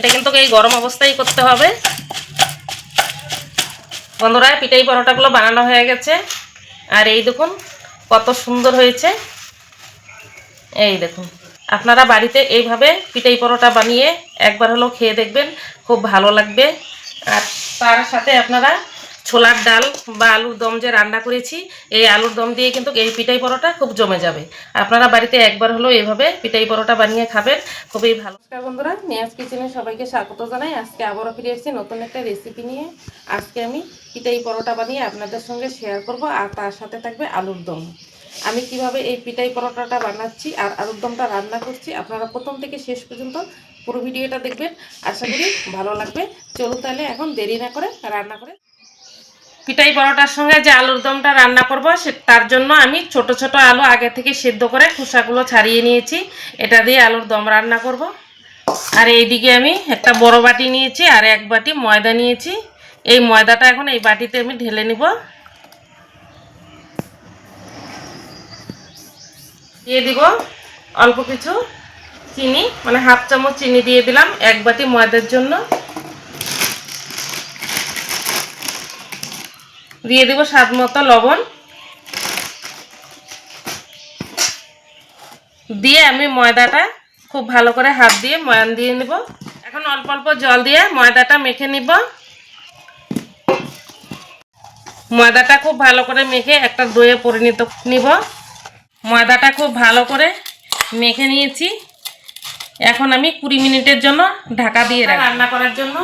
এটা কিন্তু এই গরম অবস্থায় করতে হবে। বন্ধুরা পিঠাই পরোটাগুলো বানানো হয়ে গেছে। আর এই দেখুন, কত সুন্দর হয়েছে। এই দেখুন, আপনারা বাড়িতে এইভাবে পিঠাই পরোটা বানিয়ে একবার হলেও খেয়ে দেখবেন, খুব ভালো লাগবে। আর তার সাথে আপনারা ছোলার ডাল বা আলুর দম যে রান্না করেছি, এই আলুর দম দিয়ে কিন্তু এই পিঠাই পরোটা খুব জমে যাবে। আপনারা বাড়িতে একবার হলেও এভাবে পিঠাই পরোটা বানিয়ে খাবেন, খুবই ভালো। নমস্কার বন্ধুরা, নিয়াজ কিচেনে সবাইকে স্বাগত জানাই। আজকে আবারও ফিরে এসেছি নতুন একটা রেসিপি নিয়ে। আজকে আমি পিঠাই পরোটা বানিয়ে আপনাদের সঙ্গে শেয়ার করব, আর তার সাথে থাকবে আলুর দম। আমি কীভাবে এই পিঠাই পরোটাটা বানাচ্ছি আর আলুর দমটা রান্না করছি, আপনারা প্রথম থেকে শেষ পর্যন্ত পুরো ভিডিওটা দেখবেন। আশা করি ভালো লাগবে। চলুন তাহলে এখন দেরি না করে রান্না করে পিঠাই পরোটার সঙ্গে যে আলুর দমটা রান্না করব, সে তার জন্য আমি ছোট ছোট আলু আগে থেকে সেদ্ধ করে খোসাগুলো ছাড়িয়ে নিয়েছি। এটা দিয়ে আলুর দম রান্না করব। আর এইদিকে আমি একটা বড় বাটি নিয়েছি আর এক বাটি ময়দা নিয়েছি। এই ময়দাটা এখন এই বাটিতে আমি ঢেলে নিব। দিয়ে দিব অল্প কিছু চিনি মানে হাফ চামচ চিনি দিয়ে দিলাম এক বাটি ময়দার জন্য। দিয়ে দিব স্বাদ মতো লবণ। দিয়ে আমি ময়দাটা খুব ভালো করে হাত দিয়ে ময়ান দিয়ে নিব। এখন অল্প অল্প জল দিয়ে ময়দাটা মেখে নিব। ময়দাটা খুব ভালো করে মেখে একটা দইয়ে পরিণত নিব। ময়দাটা খুব ভালো করে মেখে নিয়েছি। এখন আমি কুড়ি মিনিটের জন্য ঢাকা দিয়ে রান্না করার জন্য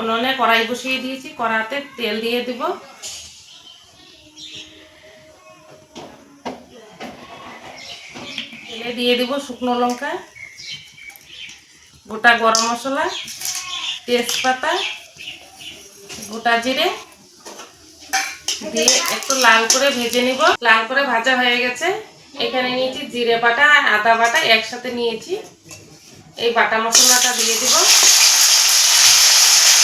উনুনে কড়াই বসিয়ে দিয়েছি কড়াতে তেল দিয়ে দিব। তেলে দিয়ে দিব শুকনো লঙ্কা, গোটা গরম মশলা, তেজপাতা, গোটা জিরে, দিয়ে একটু লাল করে ভেজে নিব। লাল করে ভাজা হয়ে গেছে। এখানে নিয়েছি জিরে বাটা আদা বাটা একসাথে নিয়েছি। এই বাটা মশলাটা দিয়ে দিব।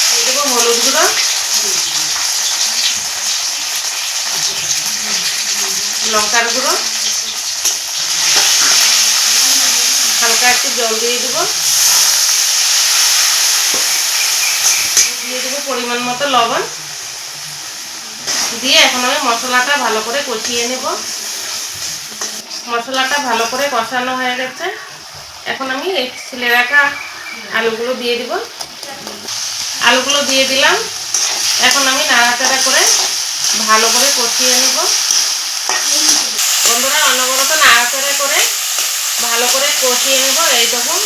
দিয়ে দেবো হলুদ গুঁড়ো। লঙ্কার গুঁড়ো। হালকা একটু জল দিয়ে দেব। দিয়ে দেবো পরিমাণ মতো লবণ। দিয়ে এখন আমি মশলাটা ভালো করে কষিয়ে নেব। মশলাটা ভালো করে কষানো হয়ে গেছে। এখন আমি এই ছিলে রাখা আলুগুলো দিয়ে দিব। আলুগুলো দিয়ে দিলাম। এখন আমি নাড়াচাড়া করে ভালো করে কষিয়ে নেব। বন্ধুরা অনবরত নাড়াচাড়া করে ভালো করে কষিয়ে নেব। এই দেখুন,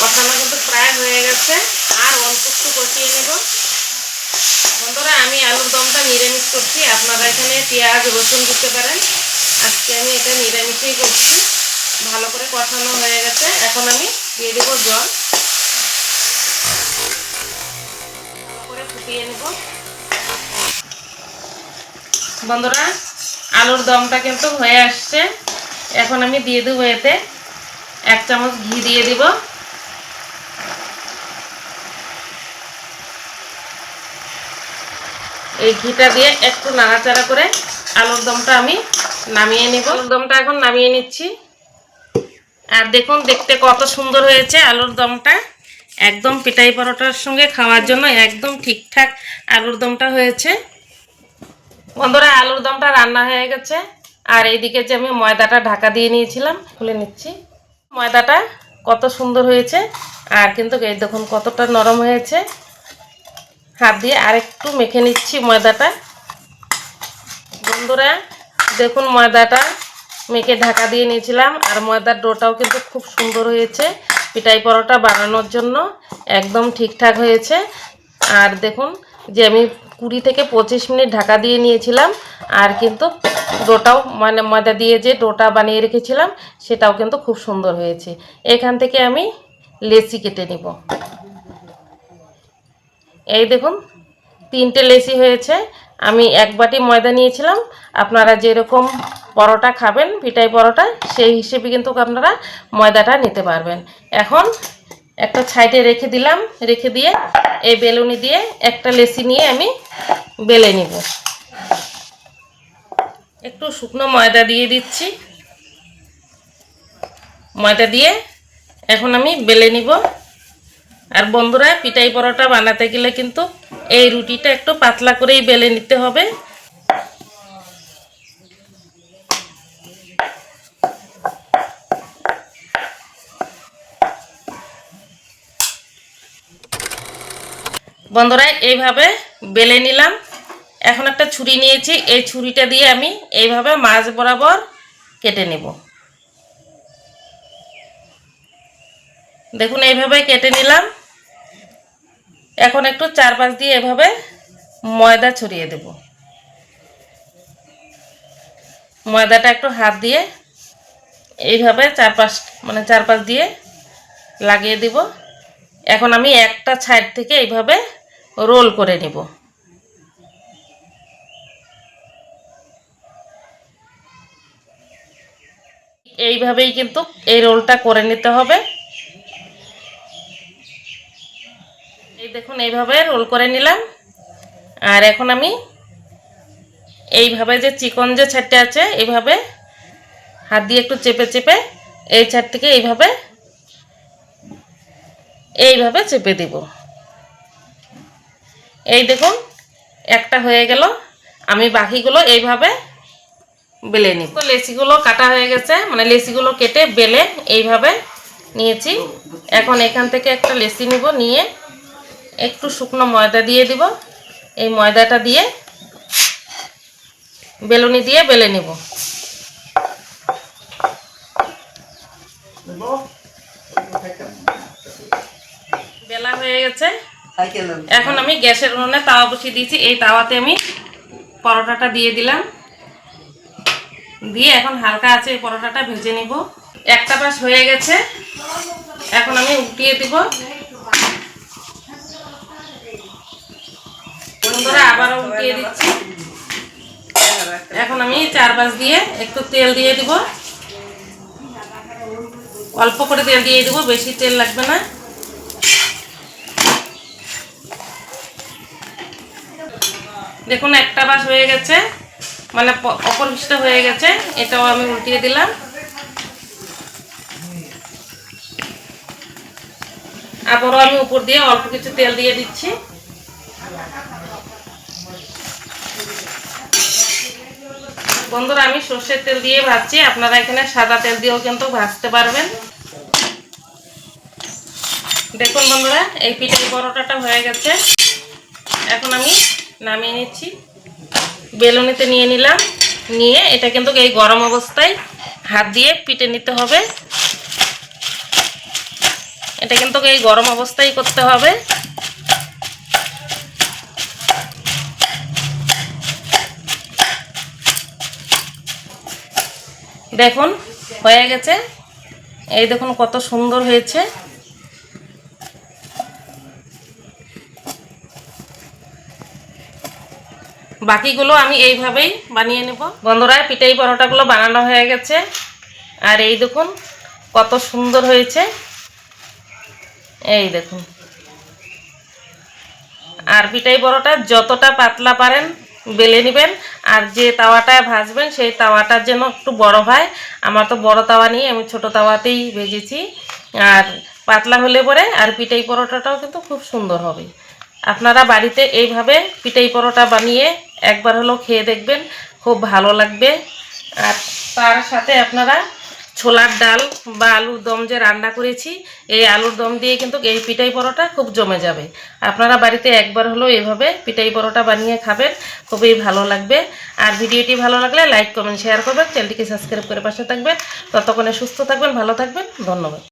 কষানো কিন্তু প্রায় হয়ে গেছে। আর অল্প একটু কষিয়ে নেব। বন্ধুরা, আমি আলুর দমটা নিরামিষ করছি। আপনারা এখানে পেঁয়াজ, রসুন দিতে পারেন। আজকে আমি এটা নিরামিষই করছি। ভালো করে কষানো হয়ে গেছে। এখন আমি দিয়ে দেবো জল। ভালো করে ফুটিয়ে নেব। বন্ধুরা, আলুর দমটা কিন্তু হয়ে আসছে। এখন আমি দিয়ে দেবো এতে এক চামচ ঘি দিয়ে দিব। এই ঘিটা দিয়ে একটু নাড়াচাড়া করে আলুর দমটা আমি নামিয়ে নিব। আলুর দমটা এখন নামিয়ে নিচ্ছি। আর দেখুন, দেখতে কত সুন্দর হয়েছে আলুর দমটা। একদম পিটাই পরোটার সঙ্গে খাওয়ার জন্য একদম ঠিকঠাক আলুর দমটা হয়েছে। বন্ধুরা, আলুর দমটা রান্না হয়ে গেছে। আর এইদিকে যে আমি ময়দাটা ঢাকা দিয়ে নিয়েছিলাম, খুলে নিচ্ছি। ময়দাটা কত সুন্দর হয়েছে। আর কিন্তু এই দেখুন কতটা নরম হয়েছে। হাত দিয়ে আরেকটু মেখে নিচ্ছি ময়দাটা। বন্ধুরা, দেখুন ময়দাটা মেখে ঢাকা দিয়ে নিয়েছিলাম। আর ময়দার ডোটাও কিন্তু খুব সুন্দর হয়েছে। পিটাই পরোটা বানানোর জন্য একদম ঠিকঠাক হয়েছে। আর দেখুন যে আমি কুড়ি থেকে পঁচিশ মিনিট ঢাকা দিয়ে নিয়েছিলাম। আর কিন্তু ডোটাও মানে ময়দা দিয়ে যে ডোটা বানিয়ে রেখেছিলাম, সেটাও কিন্তু খুব সুন্দর হয়েছে। এখান থেকে আমি লেসি কেটে নিব। এই দেখুন, তিনটে লেসি হয়েছে। আমি এক বাটি ময়দা নিয়েছিলাম। আপনারা যেরকম পরোটা খাবেন পিটাই পরোটা, সেই হিসেবে কিন্তু আপনারা ময়দাটা নিতে পারবেন। এখন একটা সাইডে রেখে দিলাম, রেখে দিয়ে এই বেলুনি দিয়ে একটা লেচি নিয়ে আমি বেলে নিব। একটু শুকনো ময়দা দিয়ে দিচ্ছি। ময়দা দিয়ে এখন আমি বেলে নিব। আর বন্ধুরা, পিঠাই পরোটা বানাতে গেলে কিন্তু এই রুটিটা একটু পাতলা করেই বেলে নিতে হবে। বন্ধুরা, এইভাবে বেলে নিলাম। এখন একটা ছুরি নিয়েছি। এই ছুরিটা দিয়ে আমি এইভাবে মাছ বরাবর কেটে নেব। দেখুন, এইভাবে কেটে নিলাম। এখন একটু চারপাশ দিয়ে এভাবে ময়দা ছড়িয়ে দেব। ময়দাটা একটু হাত দিয়ে এইভাবে চারপাশ মানে চারপাশ দিয়ে লাগিয়ে দিব। এখন আমি একটা সাইড থেকে এইভাবে রোল করে নিব। এইভাবেই কিন্তু এই রোলটা করে নিতে হবে। এই দেখুন, এইভাবে রোল করে নিলাম। আর এখন আমি এইভাবে যে চিকন যে ছাড়টা আছে, এইভাবে হাত দিয়ে একটু চেপে চেপে এই ছাড়টিকে এইভাবে এইভাবে চেপে দিব। এই দেখুন, একটা হয়ে গেল। আমি বাকিগুলো এইভাবে বেলে নিব। তো লেচিগুলো কাটা হয়ে গেছে মানে লেচিগুলো কেটে বেলে এইভাবে নিয়েছি। এখন এখান থেকে একটা লেচি নিব, নিয়ে একটু শুকনো ময়দা দিয়ে দিব। এই ময়দাটা দিয়ে বেলুনি দিয়ে বেলে নিব বেলা হয়ে গেছে এখন আমি গ্যাসের উনুনে তাওয়া বসিয়ে দিয়েছি। এই তাওয়াতে আমি পরোটাটা দিয়ে দিলাম। দিয়ে এখন হালকা আছে এই পরোটাটা ভেজে নিব। একটা পাশ হয়ে গেছে। এখন আমি উঠিয়ে দিব। বন্ধুরা, আবারও উঠিয়ে দিচ্ছি। এখন আমি চার পাশ দিয়ে একটু তেল দিয়ে দিব। অল্প করে তেল দিয়ে দিব, বেশি তেল লাগবে না। দেখুন, একটা বাস হয়ে গেছে। মানে অপর হয়ে গেছে। এটাও আমি উল্টিয়ে দিলাম। আবারও আমি উপর দিয়ে অল্প কিছু তেল দিয়ে দিচ্ছি। বন্ধুরা, আমি সর্ষের তেল দিয়ে ভাজছি। আপনারা এখানে সাদা তেল দিয়েও কিন্তু ভাজতে পারবেন। দেখুন বন্ধুরা, এই পিঠের পরোটাটা হয়ে গেছে। এখন আমি নামিয়ে নিচ্ছি। বেলুনিতে নিয়ে নিলাম। নিয়ে এটা কিন্তু এই গরম অবস্থায় হাত দিয়ে পিটে নিতে হবে। এটা কিন্তু এই গরম অবস্থায় করতে হবে। দেখুন, হয়ে গেছে। এই দেখুন কত সুন্দর হয়েছে। বাকিগুলো আমি এইভাবেই বানিয়ে নেব। বন্ধুরা, পিঠাই পরোটাগুলো বানানো হয়ে গেছে। আর এই দেখুন, কত সুন্দর হয়েছে। এই দেখুন। আর পিঠাই পরোটা যতটা পাতলা পারেন, বেলে নেবেন। আর যে তাওয়াটায় ভাজবেন, সেই তাওয়াটার যেন একটু বড় হয়। আমার তো বড় তাওয়া নিয়ে আমি ছোট তাওয়াতেই ভেজেছি। আর পাতলা হলে পরে, আর পিঠাই পরোটাটাও কিন্তু খুব সুন্দর হবে। আপনারা বাড়িতে এইভাবে পিঠাই পরোটা বানিয়ে একবার হলেও খেয়ে দেখবেন, খুব ভালো লাগবে। আর তার সাথে আপনারা ছোলার ডাল বা আলুর দম যে রান্না করেছি, এই আলুর দম দিয়ে কিন্তু এই পিঠাই পরোটা খুব জমে যাবে। আপনারা বাড়িতে একবার হলেও এভাবে পিঠাই পরোটা বানিয়ে খাবেন, খুবই ভালো লাগবে। আর ভিডিওটি ভালো লাগলে লাইক, কমেন্ট শেয়ার করবেন, চ্যানেলটিকে সাবস্ক্রাইব করে পাশে থাকবেন। ততক্ষণে সুস্থ থাকবেন, ভালো থাকবেন, ধন্যবাদ।